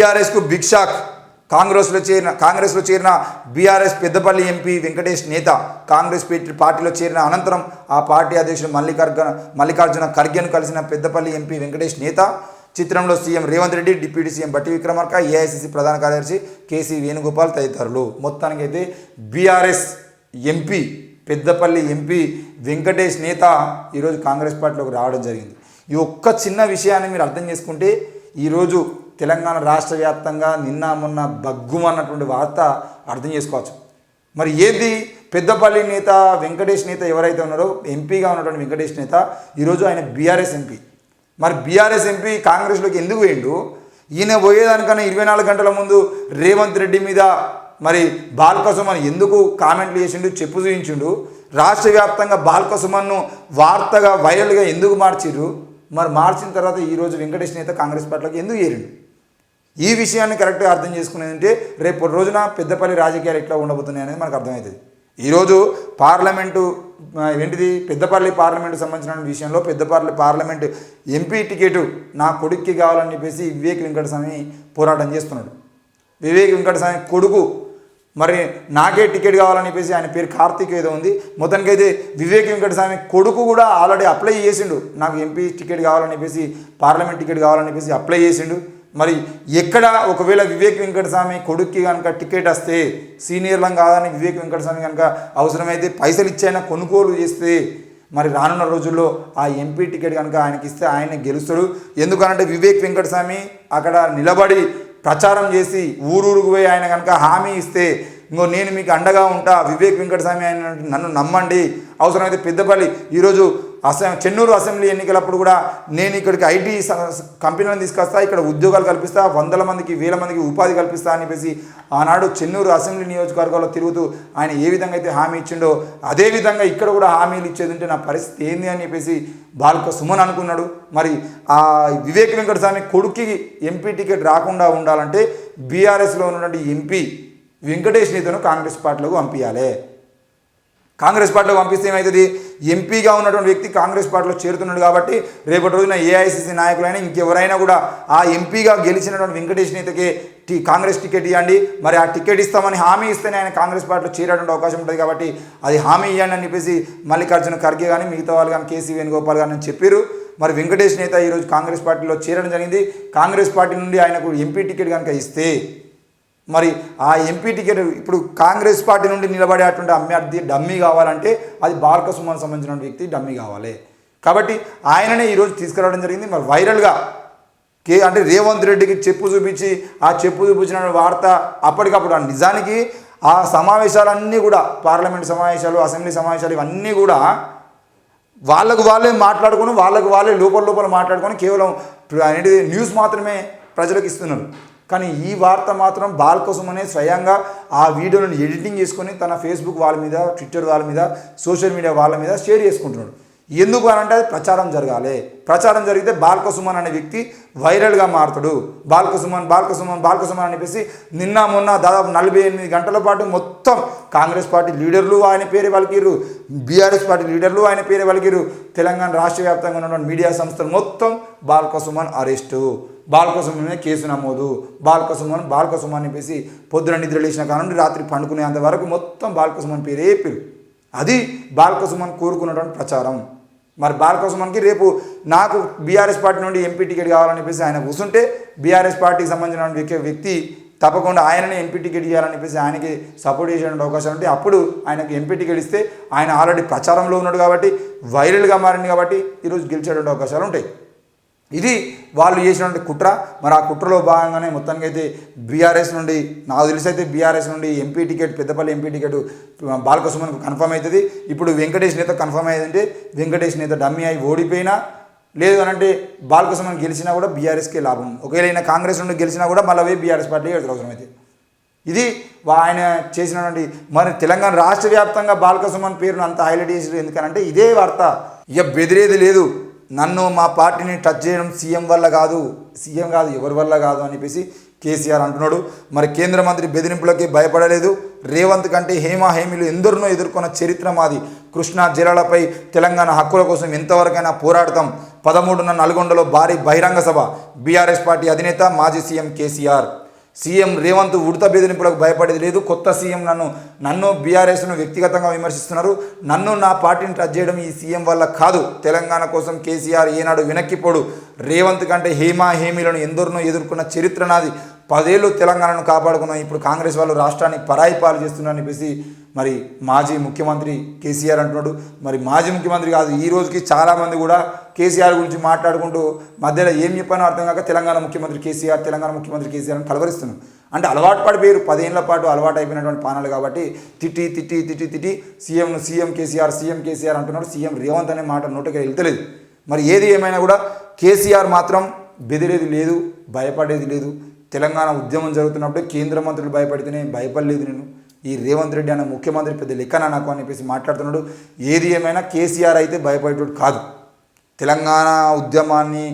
బీఆర్ఎస్కు big shock. కాంగ్రెస్లో చేరిన కాంగ్రెస్లో చేరిన బీఆర్ఎస్ పెద్దపల్లి ఎంపీ వెంకటేష్ నేత కాంగ్రెస్ పార్టీ- పార్టీలో చేరిన అనంతరం ఆ పార్టీ అధ్యక్షుడు మల్లికార్జున మల్లికార్జున ఖర్గేను కలిసిన పెద్దపల్లి ఎంపీ వెంకటేష్ నేత చిత్రంలో CM Revanth Reddy deputy CM Bhatti Vikramarka AICC ప్రధాన కార్యదర్శి కేసీ వేణుగోపాల్ తదితరులు. మొత్తానికైతే BRS MP Peddapalli MP Venkatesh Neta ఈరోజు కాంగ్రెస్ పార్టీలోకి రావడం జరిగింది. ఈ ఒక్క చిన్న విషయాన్ని మీరు అర్థం చేసుకుంటే ఈరోజు తెలంగాణ రాష్ట్ర వ్యాప్తంగా నిన్న మొన్న బగ్గుమన్నటువంటి వార్త అర్థం చేసుకోవచ్చు. మరి ఏది? పెద్దపల్లి నేత వెంకటేష్ నేత ఎవరైతే ఉన్నారో ఎంపీగా ఉన్నటువంటి వెంకటేష్ నేత ఈరోజు ఆయన బీఆర్ఎస్ ఎంపీ. మరి బీఆర్ఎస్ ఎంపీ కాంగ్రెస్లోకి ఎందుకు పోయిండు? ఈయన పోయేదానికన్నా ఇరవై నాలుగు గంటల ముందు రేవంత్ రెడ్డి మీద మరి బాల్కసుమన్ ఎందుకు కామెంట్లు చేసిండు చెప్పు చూపించిండు? రాష్ట్ర వ్యాప్తంగా బాల్కసుమన్ను వార్తగా వైరల్గా ఎందుకు మార్చిర్రు? మరి మార్చిన తర్వాత ఈరోజు వెంకటేష్ నేత కాంగ్రెస్ పార్టీలోకి ఎందుకు చేరిండు? ఈ విషయాన్ని కరెక్ట్గా అర్థం చేసుకునేదంటే రేపు రోజున పెద్దపల్లి రాజకీయాలు ఎట్లా ఉండబోతున్నాయి అనేది మనకు అర్థమవుతుంది. ఈరోజు పార్లమెంటు ఏంటిది పెద్దపల్లి పార్లమెంటు సంబంధించిన విషయంలో పెద్దపల్లి పార్లమెంటు ఎంపీ టికెట్ నా కొడుక్కి కావాలని చెప్పేసి వివేక్ వెంకటస్వామి పోరాటం చేస్తున్నాడు. వివేక్ వెంకటస్వామి కొడుకు మరి నాకే టికెట్ కావాలని చెప్పేసి ఆయన పేరు కార్తీక్ ఏదో ఉంది. మొత్తానికైతే వివేక్ వెంకటస్వామి కొడుకు కూడా ఆల్రెడీ అప్లై చేసిండు. నాకు ఎంపీ టికెట్ కావాలని చెప్పేసి పార్లమెంట్ టికెట్ కావాలని చెప్పేసి అప్లై చేసిండు. మరి ఎక్కడ ఒకవేళ వివేక్ వెంకటస్వామి కొడుక్కి కనుక టికెట్ వస్తే సీనియర్లం కాదని వివేక్ వెంకటస్వామి కనుక అవసరమైతే పైసలు ఇచ్చైనా కొనుగోలు చేస్తే మరి రానున్న రోజుల్లో ఆ ఎంపీ టికెట్ కనుక ఆయనకి ఇస్తే ఆయన గెలుస్తాడు. ఎందుకనంటే వివేక్ వెంకటస్వామి అక్కడ నిలబడి ప్రచారం చేసి ఊరూరుకు పోయి ఆయన కనుక హామీ ఇస్తే ఇంకో నేను మీకు అండగా ఉంటా వివేక్ వెంకటస్వామి ఆయన నన్ను నమ్మండి అవసరమైతే పెద్దపల్లి. ఈరోజు అసెం చెన్నూరు అసెంబ్లీ ఎన్నికలప్పుడు కూడా నేను ఇక్కడికి ఐటీ కంపెనీలను తీసుకొస్తా ఇక్కడ ఉద్యోగాలు కల్పిస్తా వందల మందికి వేల మందికి ఉపాధి కల్పిస్తా అని చెప్పేసి ఆనాడు చెన్నూరు అసెంబ్లీ నియోజకవర్గంలో తిరుగుతూ ఆయన ఏ విధంగా అయితే హామీ ఇచ్చిండో అదే విధంగా ఇక్కడ కూడా హామీలు ఇచ్చేది ఉంటే నా పరిస్థితి ఏంది అని చెప్పేసి బాల్క సుమన్ అనుకున్నాడు. మరి ఆ వివేక్ వెంకటస్వామి కొడుక్కి ఎంపీ టికెట్ రాకుండా ఉండాలంటే బీఆర్ఎస్లో ఉన్నటువంటి ఎంపీ వెంకటేష్ నేతను కాంగ్రెస్ పార్టీలోకి పంపించాలి కాంగ్రెస్ పార్టీలో పంపిస్తే ఏమవుతుంది ఎంపీగా ఉన్నటువంటి వ్యక్తి కాంగ్రెస్ పార్టీలో చేరుతున్నాడు కాబట్టి రేపటి రోజున ఏఐసిసి నాయకులైనా ఇంకెవరైనా కూడా ఆ ఎంపీగా గెలిచినటువంటి వెంకటేష్ నేతకి టీ కాంగ్రెస్ టికెట్ ఇవ్వండి మరి ఆ టికెట్ ఇస్తామని హామీ ఇస్తేనే ఆయన కాంగ్రెస్ పార్టీలో చేరేటువంటి అవకాశం ఉంటుంది కాబట్టి అది హామీ ఇవ్వండి అని చెప్పేసి మల్లికార్జున ఖర్గే కానీ మిగతా వాళ్ళు కానీ కేసీ వేణుగోపాల్ గారు అని చెప్పారు. మరి వెంకటేష్ నేత ఈరోజు కాంగ్రెస్ పార్టీలో చేరడం జరిగింది. కాంగ్రెస్ పార్టీ నుండి ఆయనకు ఎంపీ టికెట్ కనుక ఇస్తే మరి ఆ ఎంపీ టికెట్ ఇప్పుడు కాంగ్రెస్ పార్టీ నుండి నిలబడేటువంటి అభ్యర్థి డమ్మీ కావాలంటే అది భారత సుమన్ సంబంధించిన వ్యక్తి డమ్మీ కావాలి. కాబట్టి ఆయననే ఈరోజు తీసుకురావడం జరిగింది. మరి వైరల్గా కే అంటే రేవంత్ రెడ్డికి చెప్పు చూపించి ఆ చెప్పు చూపించిన వార్త అప్పటికప్పుడు నిజానికి ఆ సమావేశాలన్నీ కూడా పార్లమెంట్ సమావేశాలు అసెంబ్లీ సమావేశాలు ఇవన్నీ కూడా వాళ్ళకు వాళ్ళే మాట్లాడుకొని వాళ్ళకు వాళ్ళే లోపల లోపల మాట్లాడుకొని కేవలం అనేది న్యూస్ మాత్రమే ప్రజలకు ఇస్తున్నారు. కానీ ఈ వార్త మాత్రం బాల్ కోసమనే స్వయంగా ఆ వీడియోలను ఎడిటింగ్ చేసుకొని తన ఫేస్బుక్ వాళ్ళ మీద ట్విట్టర్ వాళ్ళ మీద సోషల్ మీడియా వాళ్ళ మీద షేర్ చేసుకుంటున్నాడు. ఎందుకు అని అంటే అది ప్రచారం జరగాలి. ప్రచారం జరిగితే బాల్కసుమన్ అనే వ్యక్తి వైరల్గా మారుతాడు. బాల్కసుమన్ బాల్కసుమన్ బాల్కసుమన్ అని చెప్పేసి నిన్న మొన్న దాదాపు నలభై ఎనిమిది గంటల పాటు మొత్తం కాంగ్రెస్ పార్టీ లీడర్లు ఆయన పేరే పలికిరు బీఆర్ఎస్ పార్టీ లీడర్లు ఆయన పేరే పలికిరు తెలంగాణ రాష్ట్ర వ్యాప్తంగా ఉన్నటువంటి మీడియా సంస్థలు మొత్తం బాల్కసుమన్ అరెస్టు. బాల్కసుమన్ మీద కేసు నమోదు బాల్కసుమన్ బాల్కసుమన్ అని చెప్పేసి పొద్దున నిద్ర లేచిన కానుండి రాత్రి పండుకునేంత వరకు మొత్తం బాల్కసుమన్ పేరే పేరు అది బాల్కసుమన్ కోరుకున్నటువంటి ప్రచారం. మరి బాలకోసమానికి రేపు నాకు బీఆర్ఎస్ పార్టీ నుండి ఎంపీ టికెట్ కావాలని చెప్పేసి ఆయన కూర్చుంటే బీఆర్ఎస్ పార్టీకి సంబంధించిన వ్యక్తి- వ్యక్తి తప్పకుండా ఆయననే ఎంపీ టికెట్ ఇవ్వాలని చెప్పేసి ఆయనకి సపోర్ట్ చేసే అవకాశం ఉంటే అప్పుడు ఆయనకు ఎంపీ టికెట్ ఇస్తే ఆయన ఆల్రెడీ ప్రచారంలో ఉన్నాడు కాబట్టి వైరల్గా మారింది కాబట్టి ఈరోజు గెలిచేటువంటి అవకాశాలు ఉంటాయి. ఇది వాళ్ళు చేసినటువంటి కుట్ర. మరి ఆ కుట్రలో భాగంగానే మొత్తానికి అయితే బీఆర్ఎస్ నుండి నాకు తెలిసి అయితే బీఆర్ఎస్ నుండి MP ticket Peddapalli MP ticket బాలకసుమన్కు confirm అవుతుంది. ఇప్పుడు వెంకటేష్ నేత కన్ఫర్మ్ అయ్యిందంటే వెంకటేష్ నేత డమ్మీ అయి ఓడిపోయినా లేదు అని అంటే బాలకసుమన్ గెలిచినా కూడా బీఆర్ఎస్కే లాభం. ఒకవేళ అయినా కాంగ్రెస్ నుండి గెలిచినా కూడా మళ్ళీ బీఆర్ఎస్ పార్టీ అవసరం అయితే ఇది ఆయన చేసినటువంటి మరి తెలంగాణ రాష్ట్ర వ్యాప్తంగా బాలకసుమన్ పేరును అంత హైలైట్ చేసారు ఎందుకనంటే ఇదే వార్త. ఇక బెదిరేది లేదు. నన్ను మా పార్టీని టచ్ చేయడం సీఎం వల్ల కాదు సీఎం కాదు ఎవరి వల్ల కాదు అని చెప్పేసి కేసీఆర్ అంటున్నాడు. మరి కేంద్ర మంత్రి బెదిరింపులకి భయపడలేదు. రేవంత్ కంటే హేమ హేమీలు ఎందరినో ఎదుర్కొన్న చరిత్ర మాది. కృష్ణా జిల్లాలపై తెలంగాణ హక్కుల కోసం ఎంతవరకైనా పోరాడతాం. పదమూడున నల్గొండలో భారీ బహిరంగ సభ. బీఆర్ఎస్ పార్టీ అధినేత మాజీ సీఎం కేసీఆర్. సీఎం రేవంత్ ఉడత బెదిరింపులకు భయపడేది లేదు. కొత్త సీఎం నన్ను నన్ను బీఆర్ఎస్ను వ్యక్తిగతంగా విమర్శిస్తున్నారు. నన్ను నా పార్టీని టచ్ చేయడం ఈ సీఎం వల్ల కాదు. తెలంగాణ కోసం కేసీఆర్ ఏనాడు వెనక్కిపోడు రేవంత్ కంటే హేమా హేమీలను ఎందరినో ఎదుర్కొన్న చరిత్ర నాది. పదేళ్ళు తెలంగాణను కాపాడుకున్నాం. ఇప్పుడు కాంగ్రెస్ వాళ్ళు రాష్ట్రాన్ని పరాయి పాలు చేస్తున్నారని చెప్పేసి మరి మాజీ ముఖ్యమంత్రి కేసీఆర్ అంటున్నాడు. మరి మాజీ ముఖ్యమంత్రి కాదు ఈ రోజుకి చాలామంది కూడా కేసీఆర్ గురించి మాట్లాడుకుంటూ మధ్యలో ఏం చెప్పానో అర్థం కాక తెలంగాణ ముఖ్యమంత్రి కేసీఆర్ తెలంగాణ ముఖ్యమంత్రి కేసీఆర్ అని కలవరిస్తున్నాం అంటే అలవాటు పడిపోయారు పదేళ్ళ పాటు అలవాటు అయిపోయినటువంటి పానాలు కాబట్టి తిట్టి తిట్టి తిట్టి తిట్టి సీఎంను సీఎం కేసీఆర్ సీఎం కేసీఆర్ అంటున్నాడు. సీఎం రేవంత్ అనే మాట నోటికి వెళ్తలేదు. మరి ఏది ఏమైనా కూడా కేసీఆర్ మాత్రం బెదిరేది లేదు భయపడేది లేదు. తెలంగాణ ఉద్యమం జరుగుతున్నప్పుడు కేంద్ర మంత్రులు భయపడితేనే భయపడలేదు నేను. ఈ రేవంత్ రెడ్డి అనే ముఖ్యమంత్రి పెద్ద లెక్కన నాకు అని చెప్పేసి మాట్లాడుతున్నాడు. ఏది ఏమైనా కేసీఆర్ అయితే భయపడేటోడు కాదు. తెలంగాణ ఉద్యమాన్ని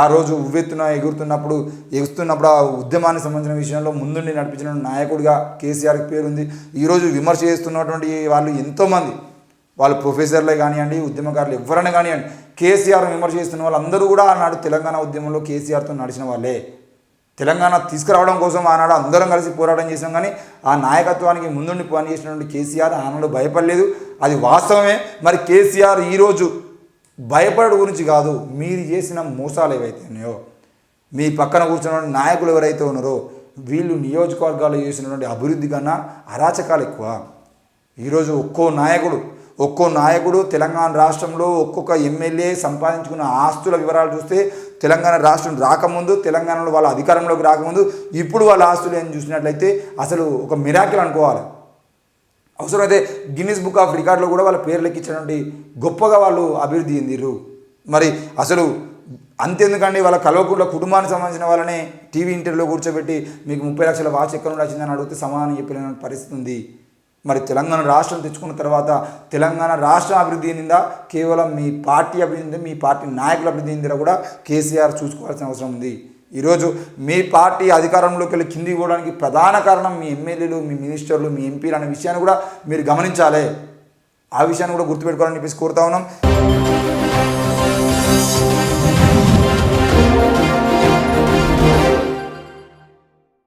ఆ రోజు ఉవ్వెత్తున ఎగురుతున్నప్పుడు ఎగుస్తున్నప్పుడు ఆ ఉద్యమానికి సంబంధించిన విషయంలో ముందుండి నడిపించిన నాయకుడిగా కేసీఆర్కి పేరుంది. ఈరోజు విమర్శ చేస్తున్నటువంటి వాళ్ళు ఎంతోమంది. వాళ్ళు ప్రొఫెసర్లే కానివ్వండి ఉద్యమకారులు ఎవరైనా కానివ్వండి కేసీఆర్ విమర్శ చేస్తున్న వాళ్ళందరూ కూడా ఆనాడు తెలంగాణ ఉద్యమంలో కేసీఆర్తో నడిచిన వాళ్ళే. తెలంగాణ తీసుకురావడం కోసం ఆనాడు అందరం కలిసి పోరాటం చేసాం కానీ ఆ నాయకత్వానికి ముందుండి పనిచేసినటువంటి కేసీఆర్ ఆనాడు భయపడలేదు. అది వాస్తవమే. మరి కేసీఆర్ ఈరోజు భయపడడం గురించి కాదు మీరు చేసిన మోసాలు ఏవైతే ఉన్నాయో మీ పక్కన కూర్చున్న నాయకులు ఎవరైతే ఉన్నారో వీళ్ళు నియోజకవర్గాలు చేసినటువంటి అభివృద్ధి కన్నా అరాచకాలు ఎక్కువ. ఈరోజు ఒక్కో నాయకుడు ఒక్కో నాయకుడు తెలంగాణ రాష్ట్రంలో ఒక్కొక్క ఎమ్మెల్యే సంపాదించుకున్న ఆస్తుల వివరాలు చూస్తే తెలంగాణ రాష్ట్రం రాకముందు తెలంగాణలో వాళ్ళ అధికారంలోకి రాకముందు ఇప్పుడు వాళ్ళ ఆస్తులు ఏం చూసినట్లయితే అసలు ఒక మిరాకిల్ అనుకోవాలి. అవసరమైతే గిన్నిస్ బుక్ ఆఫ్ రికార్డులో కూడా వాళ్ళ పేర్లు ఎక్కించినటువంటి గొప్పగా వాళ్ళు అభివృద్ధి చెందిరు మరి అసలు అంతెందుకండి వాళ్ళ కల్వకుంట్ల కుటుంబానికి సంబంధించిన వాళ్ళనే టీవీ ఇంటర్వ్యూలో కూర్చోబెట్టి మీకు ముప్పై లక్షల వాచ్ ఎక్కడ నుండి వచ్చిందని అడిగితే సమాధానం చెప్పలేని పరిస్థితి ఉంది. మరి తెలంగాణ రాష్ట్రం తెచ్చుకున్న తర్వాత తెలంగాణ రాష్ట్రం అభివృద్ధి చెందిందా కేవలం మీ పార్టీ అభివృద్ధి మీ పార్టీ నాయకుల అభివృద్ధి చెందిందా కూడా కేసీఆర్ చూసుకోవాల్సిన అవసరం ఉంది. ఈరోజు మీ పార్టీ అధికారంలోకి వెళ్ళి కిందికి పోవడానికి ప్రధాన కారణం మీ ఎమ్మెల్యేలు మీ మినిస్టర్లు మీ ఎంపీలు అనే విషయాన్ని కూడా మీరు గమనించాలి. ఆ విషయాన్ని కూడా గుర్తుపెట్టుకోవాలని చెప్పేసి కోరుతా ఉన్నాం.